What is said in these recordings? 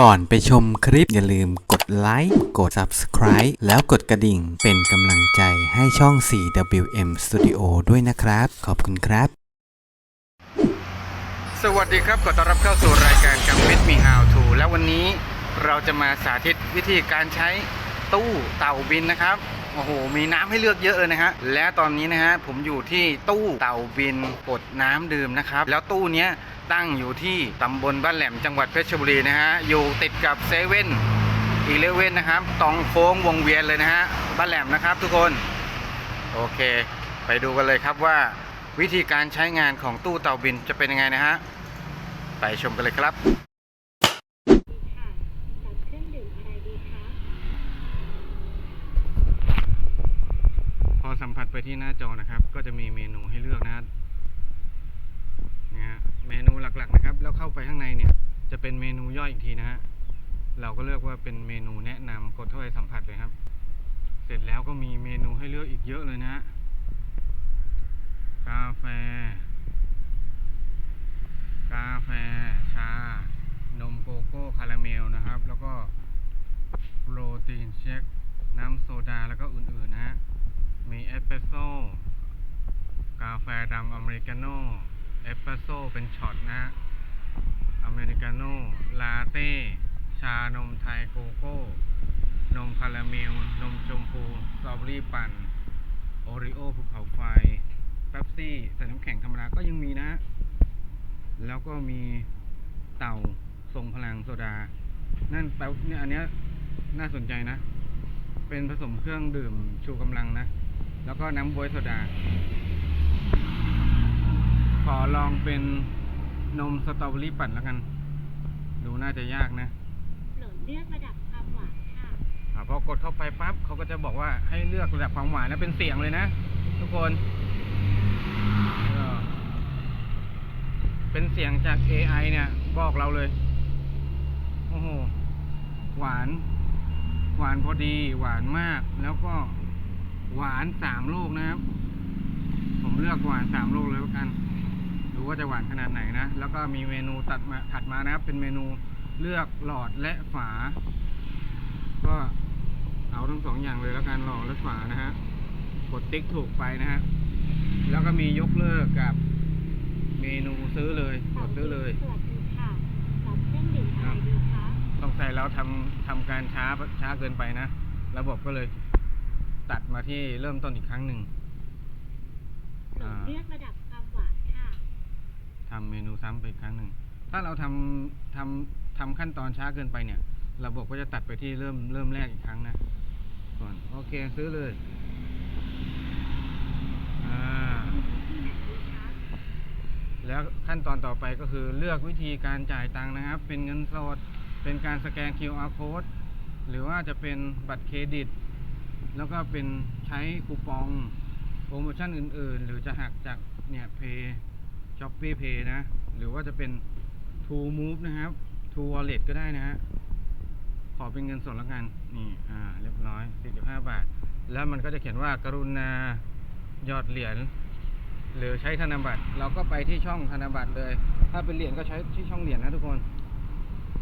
ก่อนไปชมคลิปอย่าลืมกดไลค์กด Subscribe แล้วกดกระดิ่งเป็นกำลังใจให้ช่อง 4WM Studio ด้วยนะครับ ขอบคุณครับ สวัสดีครับขอต้อนรับเข้าสู่รายการกังมิดมีฮาวทูและวันนี้เราจะมาสาธิตวิธีการใช้ตู้เต่าบินนะครับ โอ้โห มีน้ำให้เลือกเยอะเลยนะฮะ และตอนนี้นะฮะ ผมอยู่ที่ตู้เต่าบินกดน้ำดื่มนะครับ แล้วตู้เนี้ยตั้งอยู่ที่ตำบลบ้านแหลมจังหวัดเพชรบุรีนะฮะ อยู่ติดกับเซเว่นอีเลเว่นนะครับ ตองโค้งวงเวียนเลยนะฮะ บ้านแหลมนะครับทุกคน โอเค ไปดูกันเลยครับว่า วิธีการใช้งานของตู้เต่าบินจะเป็นยังไงนะฮะ ไปชมกันเลยครับ ค่ะรับเครื่องดื่มอะไรดีคะ พอ สัมผัสไปที่หน้าจอนะครับ ก็จะมีเมนูให้เลือกนะฮะเนี่ยฮะเมนูหลักๆนะครับ แล้วเข้าไปข้างในเนี่ย จะเป็นเมนูย่อยอีกทีนะฮะเราก็เลือกว่าเป็นเมนูแนะนำกดเข้าไปสัมผัสเลยครับ เสร็จแล้วก็มีเมนูให้เลือกอีกเยอะเลยนะฮะกาแฟ กาแฟ ชา นมโกโก้คาราเมลนะครับ แล้วก็โปรตีนเชคน้ำโซดาแล้วก็อื่นๆนะฮะ มีเอสเปรสโซ่กาแฟดำอเมริกาโน่เอสเปรสโซ่เป็นช็อตนะฮะอเมริกาโน่ลาเต้ ชานมไทยโกโก้ นมคาราเมล นมชมพูสตรอเบอรี่ปั่น โอริโอภูเขาไฟเป๊ปซี่ใส่น้ำแข็งธรรมดาก็ยังมีนะฮะแล้วก็มีเต่าทรงพลังโซดา นั่นแปลว่าเนี่ยอันเนี้ยน่าสนใจนะ เป็นผสมเครื่องดื่มชูกำลังนะ แล้วก็น้ำบวยโซดา ขอลองเป็นนมสตรอเบอรี่ปั่นแล้วกัน ดูน่าจะยากนะโปรดเลือกระดับความหวานค่ะอ่าพอกดเข้าไปปั๊บเขาก็จะบอกว่าให้เลือกระดับความหวานแล้วเป็นเสียงเลยนะ ทุกคนเออเป็นเสียงจาก AI เนี่ย บอกเราเลย โอ้โห หวาน หวานพอดี หวานมาก แล้วก็ หวานสามลูกนะครับ ผมเลือกหวานสามลูกเลยแล้วกัน ดูว่าจะหวานขนาดไหนนะ แล้วก็มีเมนูตัดมาถัดมานะครับ เป็นเมนูเลือกหลอดและฝา ก็เอาทั้งสองอย่างเลยแล้วกันหลอดและฝานะฮะ กดติ๊กถูกไปนะฮะ แล้วก็มียกเลิกกับเมนูซื้อเลยกดซื้อเลยสวัสดีค่ะรับเครื่องดื่มอะไรดีคะต้องใส่เราทำทำการช้าช้าเกินไปนะ ระบบก็เลย ตัดมาที่เริ่มต้นอีกครั้งหนึ่งโปรดเลือกระดับความหวานค่ะ ทำเมนูซ้ำไปอีกครั้งหนึ่ง ถ้าเราทำทำทำขั้นตอนช้าเกินไปเนี่ย ระบบก็จะตัดไปที่เริ่มเริ่มแรกอีกครั้งนะก่อนโอเคซื้อเลย อ่า แล้วขั้นตอนต่อไปก็คือเลือกวิธีการจ่ายตังค์นะครับ เป็นเงินสด เป็นการสแกน QR code หรือว่าจะเป็นบัตรเครดิต แล้วก็เป็นใช้คูปองโปรโมชั่นอื่น ๆ หรือจะหักจากเนี่ยเพย์ช้อปปี้เพย์นะ หรือว่าจะเป็น True Move นะครับ True Wallet ก็ได้นะฮะขอเป็นเงินสดล้วกัน นี่ อ่า เรียบร้อย 45 บาท แล้วมันก็จะเขียนว่ากรุณายอดเหรียญหรือใช้ธนบัตร เราก็ไปที่ช่องธนบัตรเลย ถ้าเป็นเหรียญก็ใช้ที่ช่องเหรียญนะทุกคน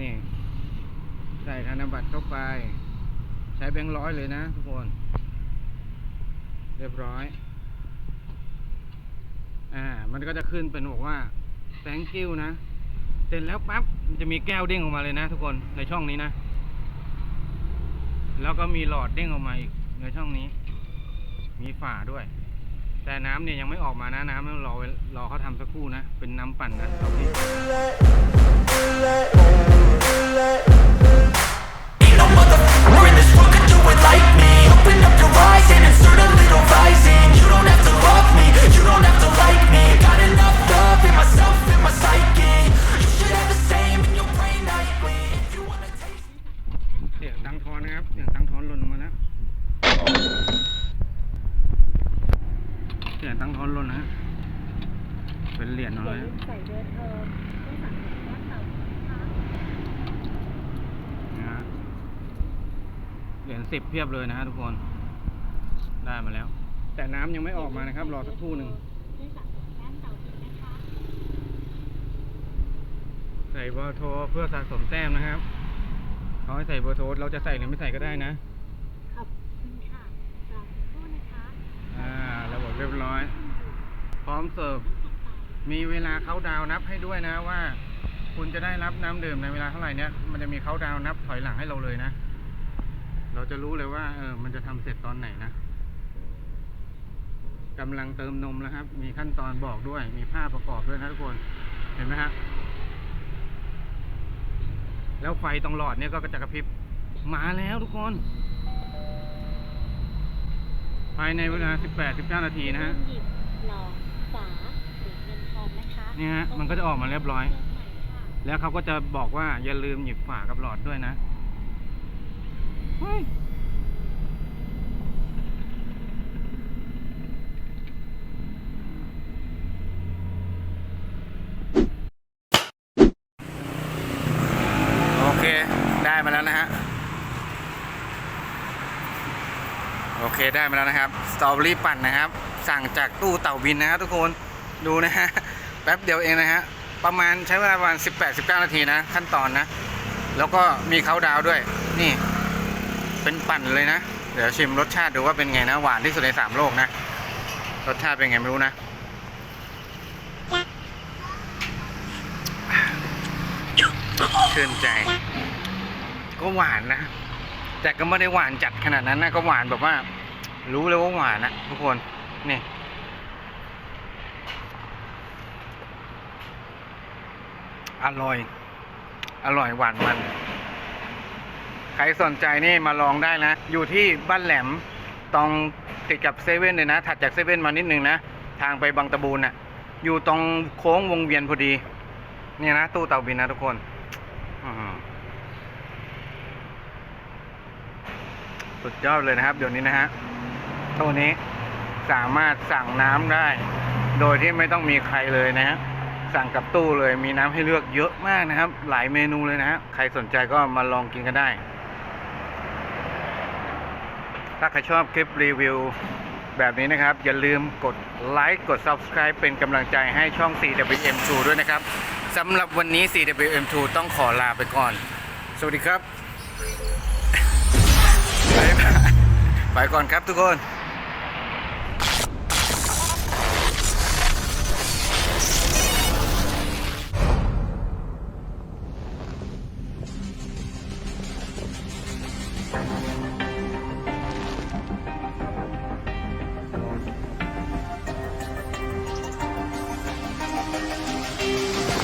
นี่ ใส่ธนบัตรเข้าไป ใช้แบงค์ร้อยเลยนะทุกคน เรียบร้อย อ่า มันก็จะขึ้นเป็นบอกว่า thank you นะ เสร็จแล้วปั๊บมันจะมีแก้วเด้งออกมาเลยนะทุกคนในช่องนี้นะ แล้วก็มีหลอดเด้งออกมาอีกในช่องนี้ มีฝาด้วย แต่น้ำเนี่ยยังไม่ออกมานะ น้ำต้องรอรอเขาทำสักครู่นะ เป็นน้ำปั่นนะตอนนี้ นะครับเสียงตังทอนหล่นมาแล้วเสียงตังทอนหล่นนะฮะเป็นเหรียญเอาอย่าเลยลืมใส่เบอร์โทรเพื่อสั่งขอนะฮะเหรียญสิบเพียบเลยนะฮะทุกคน ได้มาแล้ว แต่น้ำยังไม่ออกมานะครับ รอสักครู่หนึ่งใส่บอร์โทรเพื่อสะสมแต้มนะครับ เขาให้ใส่เบอร์โทรเราจะใส่หรือไม่ใส่ก็ได้นะ ขอบคุณค่ะรอสักครู่นะคะอ่าระบบเรียบร้อย พร้อมเสิร์ฟ มีเวลาเขาน์ดาวน์นับให้ด้วยนะว่า คุณจะได้รับน้ำดื่มในเวลาเท่าไหร่เนี้ยมันจะมีเขาน์ดาวน์นับถอยหลังให้เราเลยนะ เราจะรู้เลยว่าเออมันจะทำเสร็จตอนไหนนะกำลังเติมนมแล้วครับ มีขั้นตอนบอกด้วย มีภาพประกอบด้วยนะทุกคน เห็นไหมฮะ แล้วไฟตรงหลอดเนี่ยก็จะกระพริบมาแล้วทุกคน ภายในเวลา 18-19 นาทีนะฮะหยิบหลอดฝาหรือเงินทองนะคะนี่ฮะมันก็จะออกมาเรียบร้อยเชิญใหม่ค่ะแล้วเขาก็จะบอกว่าอย่าลืมหยิบฝากับหลอดด้วยนะเฮ้ยโอเค ได้มาแล้วนะฮะ โอเคได้มาแล้วนะครับสตรอเบอรี่ปั่นนะครับ สั่งจากตู้เต่าบินนะครับทุกคนดูนะฮะแป๊บเดียวเองนะฮะประมาณใช้เวลาประมาณ 18-19 นาทีนะ ขั้นตอนนะ แล้วก็มีเขาดาวด้วย นี่ เป็นปั่นเลยนะ เดี๋ยวชิมรสชาติดูว่าเป็นไงนะ หวานที่สุดในสามโลกนะ รสชาติเป็นไงไม่รู้นะ ชื่นใจ ก็หวานนะ แต่ก็ไม่ได้หวานจัดขนาดนั้นนะ ก็หวานแบบว่า รู้เลยว่าหวานนะทุกคน นี่ อร่อย อร่อยหวานมัน ใครสนใจนี่มาลองได้นะ อยู่ที่บ้านแหลมตรงติดกับเซเว่นเลยนะ ถัดจากเซเว่นมานิดนึงนะ ทางไปบางตะบูนน่ะ อยู่ตรงโค้งวงเวียนพอดี เนี่ยนะ ตู้เตาบินนะทุกคน อืสุดยอดเลยนะครับ เดี๋ยวนี้นะฮะ ตู้นี้สามารถสั่งน้ำได้ โดยที่ไม่ต้องมีใครเลยนะฮะสั่งกับตู้เลยมีน้ำให้เลือกเยอะมากนะครับ หลายเมนูเลยนะฮะใครสนใจก็มาลองกินกันได้ ถ้าใครชอบคลิปรีวิวแบบนี้นะครับ อย่าลืมกดไลค์กด Subscribe เป็นกำลังใจให้ช่อง 4WM2 ด้วยนะครับสำหรับวันนี้ 4WM2 ต้องขอลาไปก่อน สวัสดีครับ ไปก่อนครับทุกคน